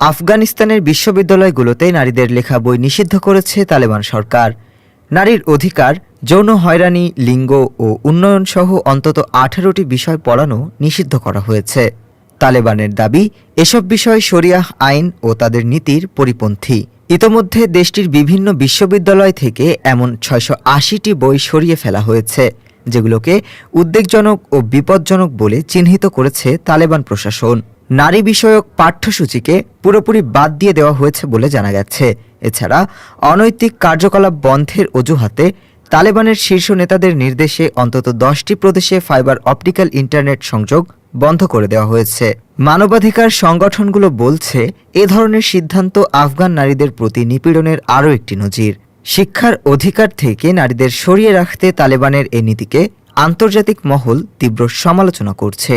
আফগানিস্তানের বিশ্ববিদ্যালয়গুলোতে নারীদের লেখা বই নিষিদ্ধ করেছে তালেবান সরকার। নারীর অধিকার, যৌন হয়রানি, লিঙ্গ ও উন্নয়ন সহ অন্তত আঠারোটি বিষয় পড়ানো নিষিদ্ধ করা হয়েছে। তালেবানের দাবি, এসব বিষয় শরিয়াহ আইন ও তাদের নীতির পরিপন্থী। ইতোমধ্যে দেশটির বিভিন্ন বিশ্ববিদ্যালয় থেকে এমন ছয়শো আশিটি বই সরিয়ে ফেলা হয়েছে, যেগুলোকে উদ্বেগজনক ও বিপজ্জনক বলে চিহ্নিত করেছে তালেবান প্রশাসন। নারী বিষয়ক পাঠ্যসূচিকে পুরোপুরি বাদ দিয়ে দেওয়া হয়েছে বলে জানা গেছে। এছাড়া, অনৈতিক কার্যকলাপ বন্ধের অজুহাতে তালেবানের শীর্ষ নেতাদের নির্দেশে অন্তত দশটি প্রদেশে ফাইবার অপটিক্যাল ইন্টারনেট সংযোগ বন্ধ করে দেওয়া হয়েছে। মানবাধিকার সংগঠনগুলো বলছে, এ ধরনের সিদ্ধান্ত আফগান নারীদের প্রতি নিপীড়নের আরও একটি নজির। শিক্ষার অধিকার থেকে নারীদের সরিয়ে রাখতে তালেবানের এ নীতিকে আন্তর্জাতিক মহল তীব্র সমালোচনা করছে।